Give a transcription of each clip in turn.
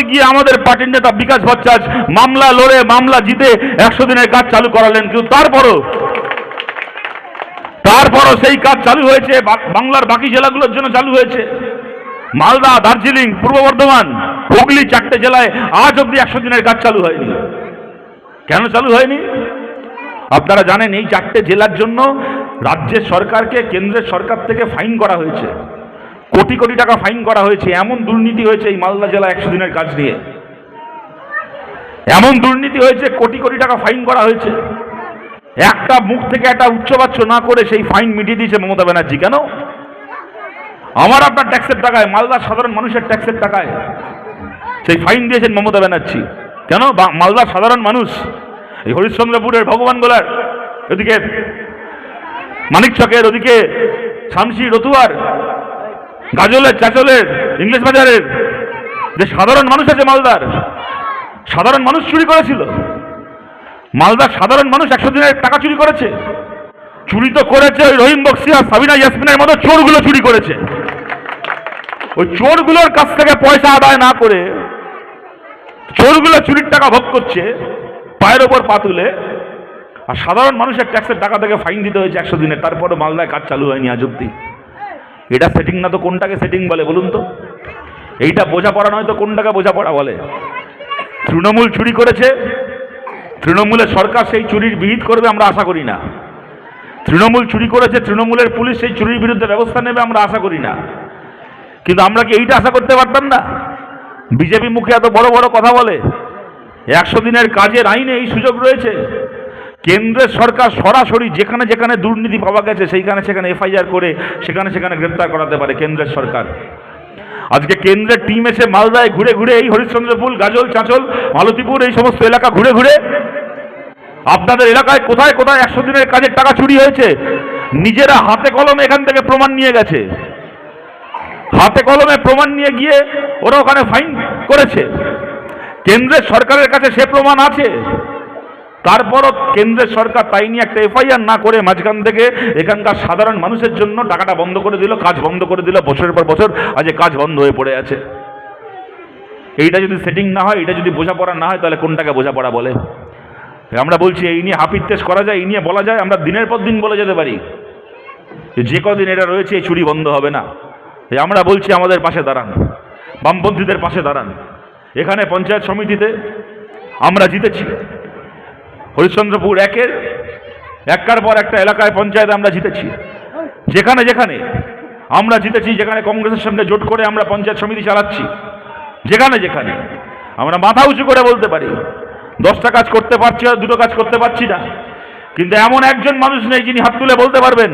আদালতে গিয়ে আমাদের পার্টির নেতা বিকাশ ভট্টাচ মামলা লড়ে, মামলা জিতে একশো দিনের কাজ চালু করালেন কিন্তু তারপরও তারপরও সেই কাজ চালু হয়েছে বাংলার বাকি জেলাগুলোর জন্য চালু হয়েছে। মালদা, দার্জিলিং, পূর্ব বর্ধমান, হুগলি চারটে জেলায় আজ অব্দি একশো দিনের কাজ চালু হয়নি। কেন চালু হয়নি? আপনারা জানেন এই চারটে জেলার জন্য রাজ্যের সরকারকে কেন্দ্রের সরকার থেকে ফাইন করা হয়েছে। কোটি কোটি টাকা ফাইন করা হয়েছে, এমন দুর্নীতি হয়েছে এই মালদা জেলা একশো দিনের কাজ নিয়ে এমন দুর্নীতি হয়েছে, কোটি কোটি টাকা ফাইন করা হয়েছে। একটা মুখ থেকে একটা উচ্চবাচ্য না করে সেই ফাইন মিটিয়ে দিয়েছে মমতা ব্যানার্জি। কেন? আমার আপনার ট্যাক্সের টাকায়, মালদার সাধারণ মানুষের ট্যাক্সের টাকায় সেই ফাইন দিয়েছেন মমতা ব্যানার্জি। কেন? মালদার সাধারণ মানুষ, এই হরিশ্চন্দ্রপুরের ভগবান গোলার এদিকে মানিকচকের ওদিকে শামসি রতুয়ার গাজলের চাচলের ইংলিশ বাজারের। যে সাধারণ মানুষ আছে মালদার, সাধারণ মানুষ চুরি করেছিল। মালদার সাধারণ মানুষ একশো দিনের টাকা চুরি করেছে। চুরি তো করেছে ওই রহিম বক্সি আর সাবিনা ইয়াসমিনের মতো চোরগুলো চুরি করেছে। ওই চোরগুলোর কাছ থেকে পয়সা আদায় না করে চোরগুলো চুরির টাকা ভোগ করছে, পায়ের ওপর পা তুলে। আর সাধারণ মানুষের ট্যাক্সের টাকা থেকে ফাইন দিতে হয়েছে একশো দিনে তারপরে মালদায় কাজ চালু হয়নি আজ অব্দি এটা সেটিং না তো কোনটাকে সেটিং বলে, বলুন তো? এইটা বোঝাপড়া নয় তো কোনটাকে বোঝাপড়া বলে? তৃণমূল চুরি করেছে, তৃণমূলের সরকার সেই চুরির বিহিত করবে আমরা আশা করি না। তৃণমূল চুরি করেছে, তৃণমূলের পুলিশ সেই চুরির বিরুদ্ধে ব্যবস্থা নেবে আমরা আশা করি না। কিন্তু আমরা কি এইটা আশা করতে পারতাম না? বিজেপি মুখে এত বড় বড় কথা বলে, একশো দিনের কাজের আইনে এই সুযোগ রয়েছে। কেন্দ্রের সরকার সরাসরি যেখানে যেখানে দুর্নীতি পাওয়া গেছে, সেইখানে সেখানে এফআইআর করে, সেখানে সেখানে গ্রেপ্তার করাতে পারে কেন্দ্রের সরকার। আজকে কেন্দ্রের টিম এসে মালদায় ঘুরে ঘুরে এই হরিশ্চন্দ্রপুর গাজল, চাঁচল, মালতীপুর, এই সমস্ত এলাকা ঘুরে ঘুরে আপনাদের এলাকায় কোথায় কোথায় একশো দিনের কাজের টাকা চুরি হয়েছে, নিজেরা হাতে কলমে এখান থেকে প্রমাণ নিয়ে গেছে। হাতে কলমে প্রমাণ নিয়ে গিয়ে ওরা ওখানে ফাইন করেছে। কেন্দ্রের সরকারের কাছে সে প্রমাণ আছে। তারপরও কেন্দ্রের সরকার তাই নিয়ে একটা এফআইআর না করে মাঝখান থেকে এখানকার সাধারণ মানুষের জন্য টাকাটা বন্ধ করে দিল, কাজ বন্ধ করে দিল, বছরের পর বছর আজ কাজ বন্ধ হয়ে পড়ে আছে। এইটা যদি সেটিং না হয় এটা যদি বোঝাপড়া না হয়, তাহলে কোনটাকে বোঝাপড়া বলে? আমরা বলছি, এই নিয়ে হাপির তেজ করা যায়, এই নিয়ে বলা যায়, আমরা দিনের পর দিন বলে যেতে পারি। যে কদিন এটা রয়েছে, এই চুরি বন্ধ হবে না। আমরা বলছি, আমাদের পাশে দাঁড়ান। বামপন্থীদের পাশে দাঁড়ান। এখানে পঞ্চায়েত সমিতিতে আমরা জিতেছি। হরিশ্চন্দ্রপুর একের একটার পর একটা এলাকায় পঞ্চায়েত আমরা জিতেছি। যেখানে যেখানে আমরা জিতেছি, যেখানে কংগ্রেসের সঙ্গে জোট করে আমরা পঞ্চায়েত সমিতি চালাচ্ছি, যেখানে যেখানে আমরা মাথা উঁচু করে বলতে পারি, দশটা কাজ করতে পারছি আর দুটো কাজ করতে পারছি না। কিন্তু এমন একজন মানুষ নেই যিনি হাত তুলে বলতে পারবেন,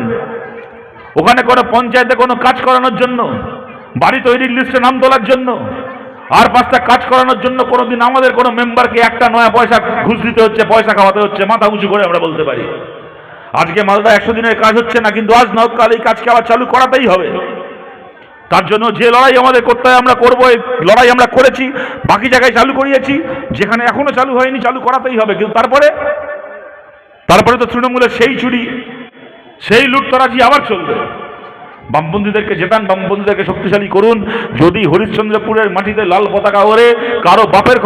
ওখানে কোনো পঞ্চায়েতে কোনো কাজ করানোর জন্য, বাড়ি তৈরির লিস্টে নাম তোলার জন্য আর পাঁচটা কাজ করানোর জন্য কোনোদিন আমাদের কোনো মেম্বারকে একটা নয়া পয়সা ঘুষ দিতে হচ্ছে, পয়সা খাওয়াতে হচ্ছে, মাথা উঁচু করে আমরা বলতে পারি। আজকে মালদা একশো দিনের কাজ হচ্ছে না, কিন্তু আজ নক কাল এই কাজকে আবার চালু করাতেই হবে। তার জন্য যে লড়াই আমাদের করতে হয় আমরা করব, এই লড়াই আমরা করেছি, বাকি জায়গায় চালু করিয়েছি, যেখানে এখনও চালু হয়নি, চালু করাতেই হবে। কিন্তু তারপরে তারপরে তো তৃণমূলের সেই চুরি, সেই লুটতরাজি আবার চলবে। বামপন্থীদেরকে জেতান বামপন্থীদেরকে শক্তিশালী করুন। যদি হরিশ্চন্দ্রপুরের মাটিতে লাল পতাকা ওরে কারও বাপের ক্ষমতা